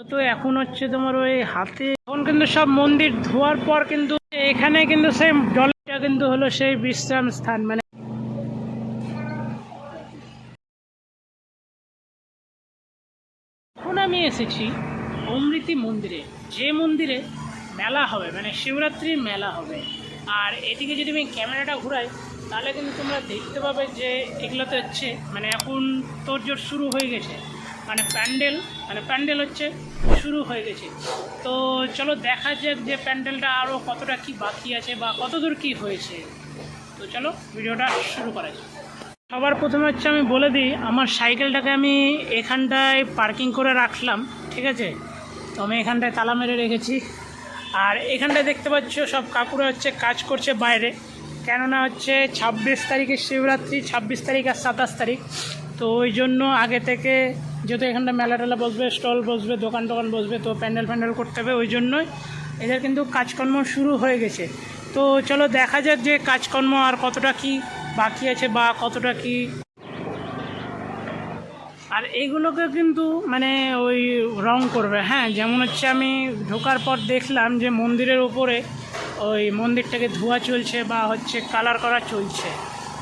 তো এখন হচ্ছে তোমার ওই হাতে, এখন কিন্তু সব মন্দির ধোয়ার পর কিন্তু এখানে কিন্তু সেই জলটা কিন্তু হলো সেই বিশ্রাম স্থান মানে এখন আমি এসেছি অমৃতি মন্দিরে। যে মন্দিরে মেলা হবে মানে শিবরাত্রির মেলা হবে। আর এদিকে যদি আমি ক্যামেরাটা ঘুরাই, তাহলে কিন্তু তোমরা দেখতে পাবে যে এগুলোতে হচ্ছে মানে এখন তোরজোর শুরু হয়ে গেছে। মানে প্যান্ডেল মানে প্যান্ডেল হচ্ছে শুরু হয়ে গেছে। তো চলো দেখা যাক যে প্যান্ডেলটা আরও কতটা কি বাকি আছে বা কতদূর কি হয়েছে। তো চলো ভিডিওটা শুরু করা যাক। সবার প্রথমে হচ্ছে আমি বলে দিই, আমার সাইকেলটাকে আমি এখানটায় পার্কিং করে রাখলাম, ঠিক আছে? তো আমি এখানটায় তালা মেরে রেখেছি। আর এখানটায় দেখতে পাচ্ছ সব কাকুরা হচ্ছে কাজ করছে বাইরে। কেননা হচ্ছে ছাব্বিশ তারিখে শিবরাত্রি, ছাব্বিশ তারিখ আর সাতাশ তারিখ। তো ওই জন্য আগে থেকে যেহেতু এখানটা মেলা টেলা বসবে, স্টল বসবে, দোকান টোকান বসবে, তো প্যান্ডেল ফ্যান্ডেল করতে হবে ওই জন্যই। এদের কিন্তু কাজকর্ম শুরু হয়ে গেছে। তো চলো দেখা যাক যে কাজকর্ম আর কতটা কি বাকি আছে বা কতটা কি। আর এইগুলোকে কিন্তু মানে ওই রং করবে হ্যাঁ যেমন হচ্ছে আমি ঢোকার পর দেখলাম যে মন্দিরের ওপরে ওই মন্দিরটাকে ধোয়া চলছে বা হচ্ছে কালার করা চলছে,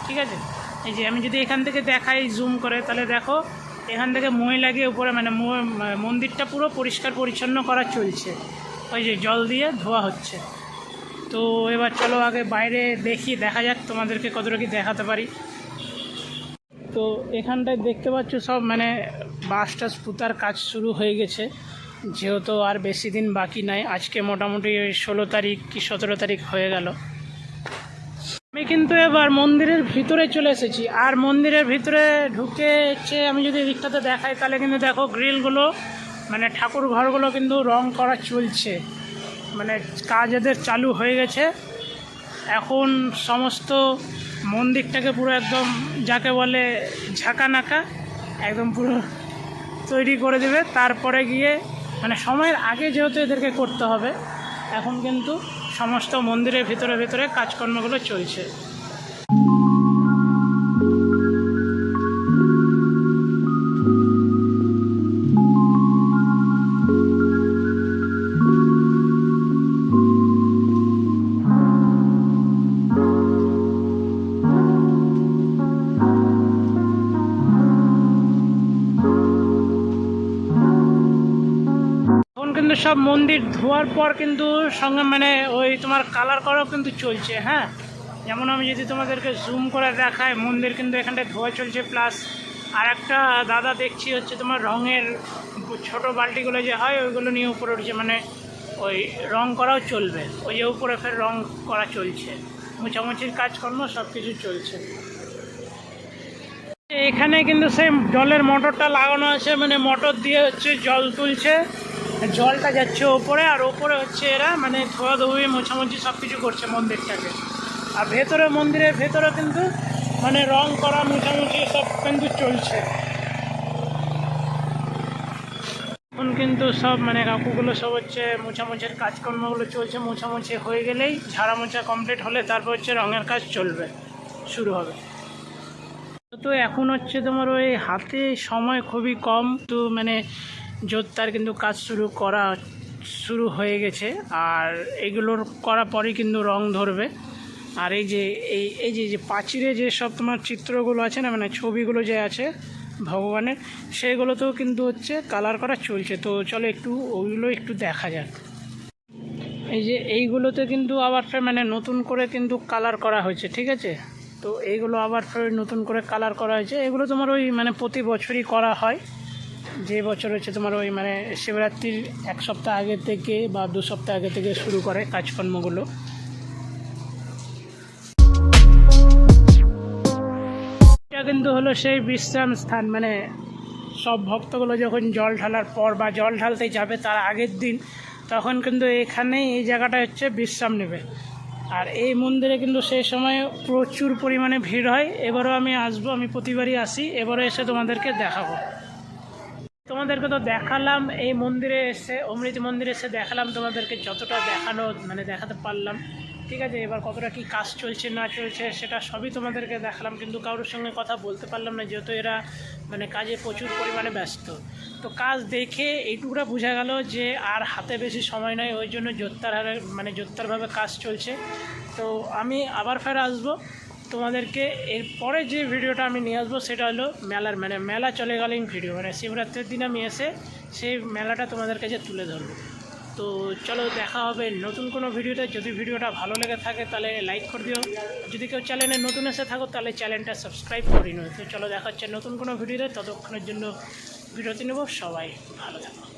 ঠিক আছে? এই যে আমি যদি এখান থেকে দেখাই জুম করে, তাহলে দেখো, এখান থেকে মই লাগিয়ে উপরে মানে মন্দিরটা পুরো পরিষ্কার পরিচ্ছন্ন করা চলছে। ওই যে জল দিয়ে ধোয়া হচ্ছে। তো এবার চলো আগে বাইরে দেখি, দেখা যাক তোমাদেরকে কতটা কি দেখাতে পারি। তো এখানটায় দেখতে পাচ্ছ সব মানে বাস টাস পুতার কাজ শুরু হয়ে গেছে। যেহেতু আর বেশি দিন বাকি নাই, আজকে মোটামুটি ষোলো তারিখ কি সতেরো তারিখ হয়ে গেল। আমি কিন্তু এবার মন্দিরের ভিতরে চলে এসেছি। আর মন্দিরের ভিতরে ঢুকে আমি যদি এদিকটাতে দেখাই, তাহলে কিন্তু দেখো গ্রিলগুলো মানে ঠাকুর ঘরগুলো কিন্তু রং করা চলছে। মানে কাজ এদের চালু হয়ে গেছে। এখন সমস্ত মন্দিরটাকে পুরো একদম যাকে বলে ঝাঁকানাকা, একদম পুরো তৈরি করে দেবে। তারপরে গিয়ে মানে সময়ের আগে যেহেতু এদেরকে করতে হবে, এখন কিন্তু সমস্ত মন্দিরের ভিতরে ভিতরে কাজকর্মগুলো চলছে। সব মন্দির ধোয়ার পর কিন্তু সঙ্গে মানে ওই তোমার কালার করাও কিন্তু চলছে হ্যাঁ? যেমন আমি যদি তোমাদেরকে জুম করে দেখাই, মন্দির কিন্তু এখানটায় ধোয়া চলছে প্লাস আর একটা দাদা দেখছি হচ্ছে তোমার রঙের ছোট বালতিগুলো যে হয়, ওইগুলো নিয়ে উপরে উঠছে মানে ওই রং করাও চলবে, ওই যে উপরে ফের রং করা চলছে। মোছামুছির কাজকর্ম সব কিছু চলছে। এখানে কিন্তু সেই জলের মোটরটা লাগানো আছে মানে মোটর দিয়ে হচ্ছে জল তুলছে। জলটা যাচ্ছে ওপরে, আর ওপরে হচ্ছে এরা মানে ধোয়া ধুয়ে মোছামুছি সব কিছু করছে মন্দিরটাকে। আর ভেতরে মন্দিরের ভেতরে কিন্তু মানে রং করা, মোছামুছি সব কিন্তু চলছে। এখন কিন্তু সব মানে কাকুগুলো সব হচ্ছে মোছামুছির কাজকর্মগুলো চলছে, মোছামুছি হয়ে গেলেই ঝাড়া মোছা কমপ্লিট হলে তারপর হচ্ছে রঙের কাজ চলবে, শুরু হবে। তো এখন হচ্ছে তোমার ওই হাতে সময় খুবই কম, তো মানে জোরদার কিন্তু কাজ শুরু করা, শুরু হয়ে গেছে। আর এগুলোর করার পরেই কিন্তু রং ধরবে। আর এই যে, এই এই যে যে প্রাচীরে যে সব তোমার চিত্রগুলো আছে না মানে ছবিগুলো যে আছে ভগবানের, সেগুলোতেও কিন্তু হচ্ছে কালার করা চলছে। তো চলো একটু ওইগুলো একটু দেখা যাক। এই যে এইগুলোতে কিন্তু আবার ফের মানে নতুন করে কিন্তু কালার করা হয়েছে, ঠিক আছে? তো এইগুলো আবার ফের নতুন করে কালার করা হয়েছে। এগুলো তোমার ওই মানে প্রতি বছরই করা হয়। যে বছর হচ্ছে তোমার ওই মানে শিবরাত্রির এক সপ্তাহ আগে থেকে বা দু সপ্তাহ আগে থেকে শুরু করে কাজকর্মগুলো? এটা কিন্তু হলো সেই বিশ্রাম স্থান মানে সব ভক্তগুলো যখন জল ঢালার পর বা জল ঢালতে যাবে তার আগের দিন, তখন কিন্তু এখানেই এই জায়গাটা হচ্ছে বিশ্রাম নেবে। আর এই মন্দিরে কিন্তু সেই সময় প্রচুর পরিমাণে ভিড় হয়। এবারও আমি আসব, আমি প্রতিবারই আসি, এবারও এসে তোমাদেরকে দেখাবো। তোমাদেরকে তো দেখালাম, এই মন্দিরে এসে, অমৃত মন্দিরে এসে দেখালাম তোমাদেরকে যতটা দেখানো মানে দেখাতে পারলাম। ঠিক আছে, এবার কতটা কি কাজ চলছে, না চলছে, সেটা সবই তোমাদেরকে দেখালাম, কিন্তু কারোর সঙ্গে কথা বলতে পারলাম না, যেহেতু এরা মানে কাজে প্রচুর পরিমাণে ব্যস্ত। তো কাজ দেখে এইটুকুটা বোঝা গেল যে আর হাতে বেশি সময় নাই, ওই জন্য জোরদার হারে মানে জোরদারভাবে কাজ চলছে। তো আমি আবার ফের আসব। তোমাদেরকে এরপরে যে ভিডিওটা আমি নিয়ে আসব সেটা হলো মেলার মানে মেলা চলে চলেকালীন ভিডিও মানে শিবরাত্রির দিন আমি এসে সেই মেলাটা তোমাদের কাছে তুলে ধরবো। তো চলো দেখা হবে নতুন কোনো ভিডিওতে। যদি ভিডিওটা ভালো লেগে থাকে তাহলে লাইক করে দিও। যদি কেউ চ্যানেলে নতুন এসে থাকো তাহলে চ্যানেলটা সাবস্ক্রাইব করে নিও। তো চলো দেখা হচ্ছে নতুন কোনো ভিডিওতে। ততক্ষণের জন্য বিরতি নেব। সবাই ভালো থাকো।